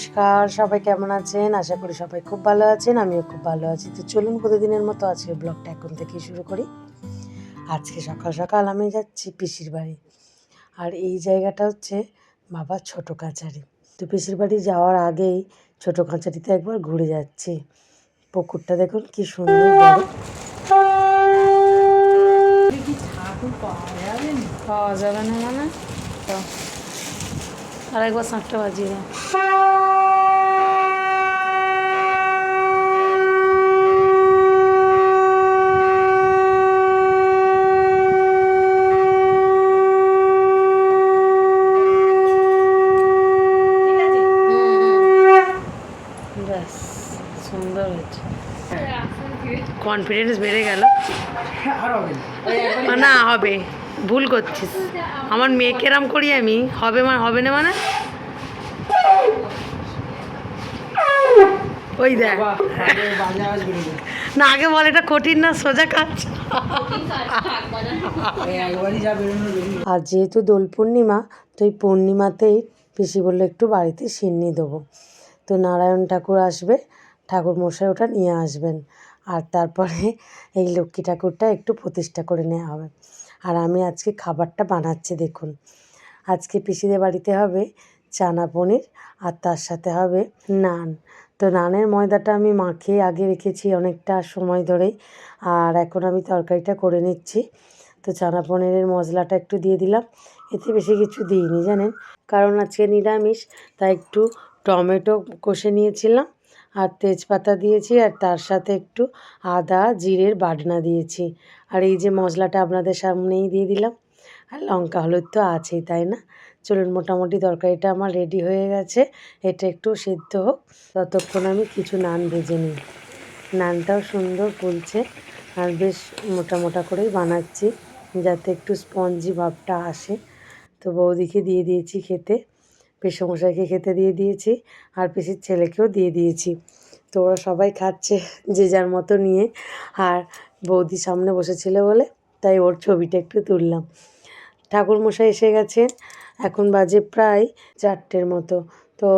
নমস্কার, সবাই কেমন আছেন? আশা করি সবাই খুব ভালো আছেন, আমিও খুব ভালো আছি। তো চলুন প্রতিদিনের মতো আজকের ব্লগটা এখন থেকে শুরু করি। আজকে সকাল সকাল আমি যাচ্ছি পিসির বাড়ি। আর এই জায়গাটা হচ্ছে বাবার ছোটো কাচারি। তো পিসির বাড়ি যাওয়ার আগেই ছোটো কাচারিতে একবার ঘুরে যাচ্ছি। পুকুরটা দেখুন কি সুন্দর বড়। পাওয়া যাবে? না মানে? তো আর একবার সাতটা বাজিয়ে দাও। ব্যাস সুন্দর হয়েছে। কনফিডেন্স বেড়ে গেল। না হবে। ভুল করছিস। আমার মেয়েকে এরম করি আমি? হবে মানে হবে না মানে? ওই দেখ। না আগে বল এটা কঠিন না সোজা কাজ। আর যেহেতু দোল পূর্ণিমা তো এই পূর্ণিমাতেই পিসি বলল একটু বাড়িতে সিন্নি দেবো। তো নারায়ণ ঠাকুর আসবে ঠাকুর মশাই ওটা নিয়ে আসবেন। আর তারপরে এই লক্ষ্মী ঠাকুরটা একটু প্রতিষ্ঠা করে নেওয়া হবে। আর আমি আজকে খাবারটা বানাচ্ছি, দেখুন। আজকে পিসিদের বাড়িতে হবে চানা পনির আর তার সাথে হবে নান। তো নানের ময়দাটা আমি মাখিয়ে আগে রেখেছি অনেকটা সময় ধরেই আর এখন আমি তরকারিটা করে নিচ্ছি। তো চানা পনিরের মশলাটা একটু দিয়ে দিলাম, এতে বেশি কিছু দিইনি, জানেন? কারণ আজকে নিরামিষ, তাই একটু টমেটো কষে নিয়েছিলাম। আর তেজপাতা দিয়েছি আর তার সাথে একটু আদা, জিরের বাটনা দিয়েছি। আর এই যে মশলাটা আপনাদের সামনেই দিয়ে দিলাম। আর লঙ্কা, হলুদ তো আছেই, তাই না? চলুন, মোটামুটি তরকারিটা আমার রেডি হয়ে গেছে। এটা একটু সেদ্ধ হোক। ততক্ষণ আমি কিছু নান ভেজে নিই। নানটাও সুন্দর ফুলছে। আর বেশ মোটা মোটা করেই বানাচ্ছি, যাতে একটু স্পঞ্জি ভাবটা আসে। তো বৌদিকে দিয়ে দিয়েছি খেতে। পেশমশাইকে খেতে দিয়ে দিয়েছি আর পিসির ছেলেকেও দিয়ে দিয়েছি। তো ওরা সবাই খাচ্ছে যে যার মতো নিয়ে। আর বৌদি সামনে বসেছিল বলে তাই ওর ছবিটা একটু তুললাম। ঠাকুরমশাই এসে গেছেন, এখন বাজে প্রায় চারটের মতো। তো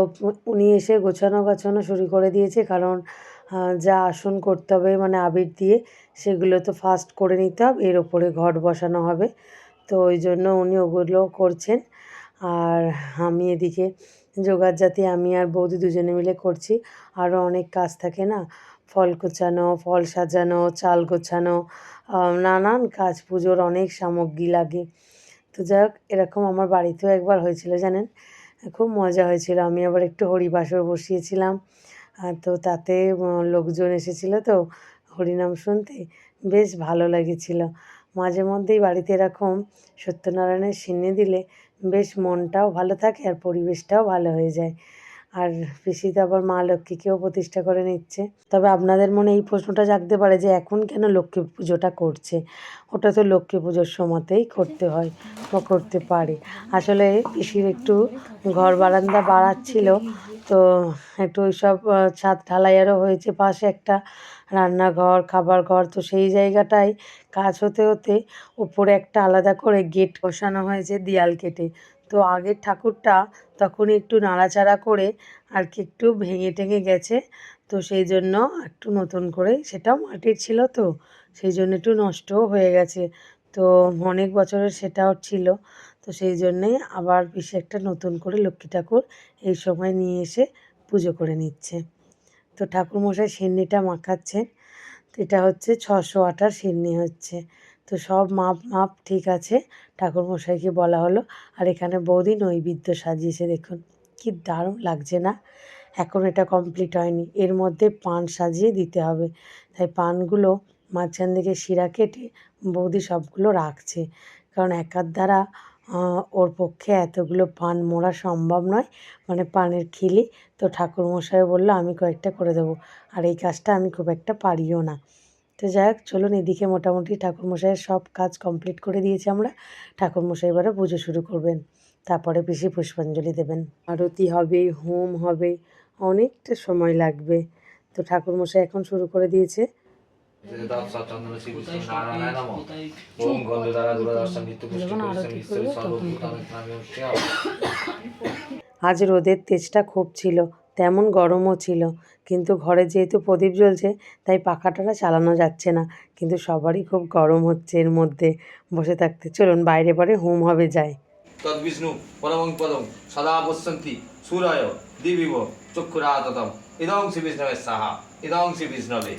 উনি এসে গোছানো গাছানো শুরু করে দিয়েছে কারণ যা আসন করতে হবে মানে আবির দিয়ে সেগুলো তো ফার্স্ট করে নিতে হবে, এর ওপরে ঘট বসানো হবে। তো ওই জন্য উনি ওগুলো করছেন। আর আমি এদিকে জোগাড় জাতি, আমি আর বৌদি দুজনে মিলে করছি। আরও অনেক কাজ থাকে না? ফল গোছানো ফল সাজানো, চাল গোছানো নানান কাজ, পুজোর অনেক সামগ্রী লাগে। তো যাই হোক, এরকম আমার বাড়িতেও একবার হয়েছিল, জানেন? খুব মজা হয়েছিল। আমি আবার একটু হরিবাসর বসিয়েছিলাম। তো তাতে লোকজন এসেছিল তো, হরিনাম শুনতে বেশ ভালো লেগেছিল। মাঝে মধ্যেই বাড়িতে এরকম সত্যনারায়ণের সিন্নি দিলে বেশ মনটাও ভালো থাকে আর পরিবেশটাও ভালো হয়ে যায়। আর পিসি তো আবার মা লক্ষ্মীকেও প্রতিষ্ঠা করে নিচ্ছে। তবে আপনাদের মনে এই প্রশ্নটা জাগতে পারে যে এখন কেন লক্ষ্মী পুজোটা করছে? ওটা তো লক্ষ্মী পুজোর সময়তেই করতে হয় বা করতে পারে। আসলে পিসির একটু ঘর বারান্দা বাড়াচ্ছিল, তো একটু ওইসব ছাদ ঢালাইয়েরও হয়েছে পাশে একটা রান্নাঘর, খাবার ঘর, তো সেই জায়গাটায় কাজ হতে হতে উপরে একটা আলাদা করে গেট বসানো হয়েছে দেয়াল কেটে। তো আগের ঠাকুরটা তখন একটু নাড়াচাড়া করে আর কি একটু ভেঙে টেঙে গেছে। তো সেই জন্য একটু নতুন করে সেটাও মাটির ছিল তো, সেই জন্য একটু নষ্টও হয়ে গেছে। তো অনেক বছরের সেটাও ছিল, তো সেই জন্যেই আবার বেশি একটা নতুন করে লক্ষ্মী ঠাকুর এই সময় নিয়ে এসে পুজো করে নিচ্ছে। তো ঠাকুরমশাই সিন্নিটা মাখাচ্ছেন এটা হচ্ছে ছশো আটার সিন্নি হচ্ছে। তো সব মাপ মাপ ঠিক আছে। ঠাকুরমশাইকে বলা হলো। আর এখানে বৌদি নৈবেদ্য সাজিয়েছে, দেখুন। কি দারুণ লাগছে না? এখন এটা কমপ্লিট হয়নি। এর মধ্যে পান সাজিয়ে দিতে হবে। তাই পানগুলো মাঝখান থেকে শিরা কেটে বৌদি সবগুলো রাখছে। কারণ একার দ্বারা ওর পক্ষে এতগুলো পান মোড়া সম্ভব নয়। মানে পানের খিলি। তো ঠাকুরমশাই বলল, আমি কয়েকটা করে দেবো। আর এই কাজটা আমি খুব একটা পারিও না। তো যাই হোক চলুন এদিকে মোটামুটি ঠাকুরমশাইয়ের সব কাজ কমপ্লিট করে দিয়েছি আমরা। ঠাকুরমশাই এবারে পুজো শুরু করবেন তারপরে পিসি পুষ্পাঞ্জলি দেবেন। আরতি হবে হোম হবে অনেকটা সময় লাগবে। তো ঠাকুরমশাই এখন শুরু করে দিয়েছে। আজ রোদের তেজটা খুব ছিল তেমন গরমও ছিল। কিন্তু ঘরে যেহেতু প্রদীপ জ্বলছে, তাই পাখাটা চালানো যাচ্ছে না। কিন্তু সবারই খুব গরম হচ্ছে এর মধ্যে। বসে থাকতে চলুন, বাইরে পরে হোম হবে যায় তদ্বিষ্ণু পরমং পদং সদা পশ্যন্তি সূরায়, দিবিব, চক্ষুরাততম। ইদং শ্রী বিষ্ণবে সাহা ইদং শ্রী বিষ্ণবে।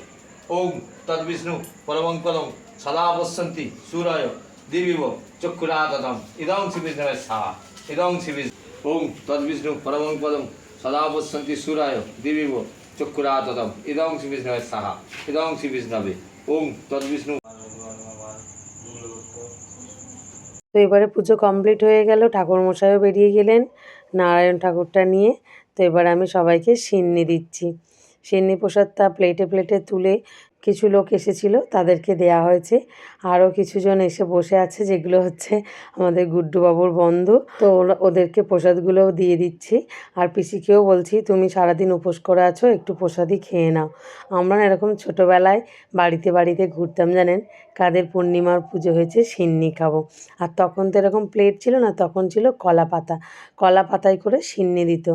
ওম তদ্বিষ্ণু পরমং পদং সদা পশ্যন্তি সূরায়, দিবিব, চক্ষুরাততম। ইদং শ্রী বিষ্ণবে সাহা ইদং শ্রী বিষ্ণু। ওম তদ্বিষ্ণু পরমং পদং সদা পশ্যন্তি দিবি দিবিব চক্ষুরাততম ইদং শ্রী বিষ্ণবে সাহা ইদং শ্রী বিষ্ণবে ওং তদ্বিষ্ণু তো এবারে পুজো কমপ্লিট হয়ে গেল ঠাকুর মশাইও বেরিয়ে গেলেন, নারায়ণ ঠাকুরটা নিয়ে। তো এবার আমি সবাইকে সিন্নি দিচ্ছি। সিন্নি প্রসাদটা প্লেটে প্লেটে তুলে কিছু লোক এসেছিল, তাদেরকে দেয়া হয়েছে। আরও কিছুজন এসে বসে আছে, যেগুলো হচ্ছে আমাদের গুড্ডুবাবুর বন্ধু। তো ওদেরকে প্রসাদগুলোও দিয়ে দিচ্ছি। আর পিসিকেও বলছি, তুমি সারাদিন উপোস করে আছো, একটু প্রসাদই খেয়ে নাও। আমরা এরকম ছোটোবেলায় বাড়িতে বাড়িতে ঘুরতাম, জানেন? কাদের পূর্ণিমার পুজো হয়েছে, সিন্নি খাব। আর তখন তো এরকম প্লেট ছিল না, তখন ছিল কলা পাতা কলা পাতায় করে সিন্নি দিত।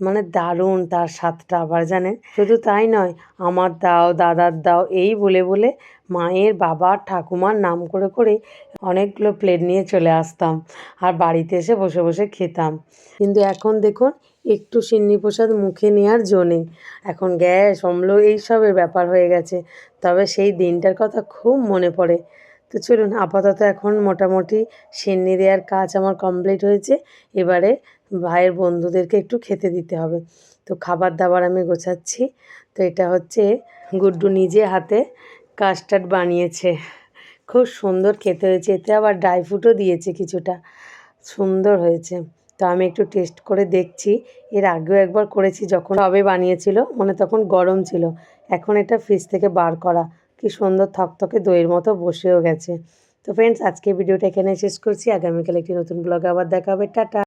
মানে দারুণ তার স্বাদটা আবার জানেন? শুধু তাই নয়, আমার দাও, দাদার দাও, এই বলে বলে মায়ের বাবার ঠাকুমার নাম করে করে অনেকগুলো প্লেট নিয়ে চলে আসতাম আর বাড়িতে এসে বসে বসে খেতাম। কিন্তু এখন দেখুন, একটু সিন্নি প্রসাদ মুখে নেওয়ার জো নেই। এখন গ্যাস, অম্ল এইসবের ব্যাপার হয়ে গেছে। তবে সেই দিনটার কথা খুব মনে পড়ে। তো চলুন, আপাতত এখন মোটামুটি সিন্নি দেওয়ার কাজ আমার কমপ্লিট হয়েছে। এবারে ভাইয়ের বন্ধুদেরকে একটু খেতে দিতে হবে। তো খাবার দাবার আমি গোছাচ্ছি। তো এটা হচ্ছে গুড্ডু নিজে হাতে কাস্টার্ড বানিয়েছে। খুব সুন্দর খেতে হয়েছে। এতে আবার ড্রাই ফ্রুটও দিয়েছে কিছুটা। সুন্দর হয়েছে। তো আমি একটু টেস্ট করে দেখছি। এর আগেও একবার করেছি যখন সবে বানিয়েছিল মানে তখন গরম ছিল। এখন এটা ফ্রিজ থেকে বার করা। কি সুন্দর থকথকে দইয়ের মতো বসেও গেছে। তো ফ্রেন্ডস আজকে ভিডিওটা এখানে শেষ করছি। আগামীকাল একটি নতুন ব্লগে আবার দেখা হবে টাটা!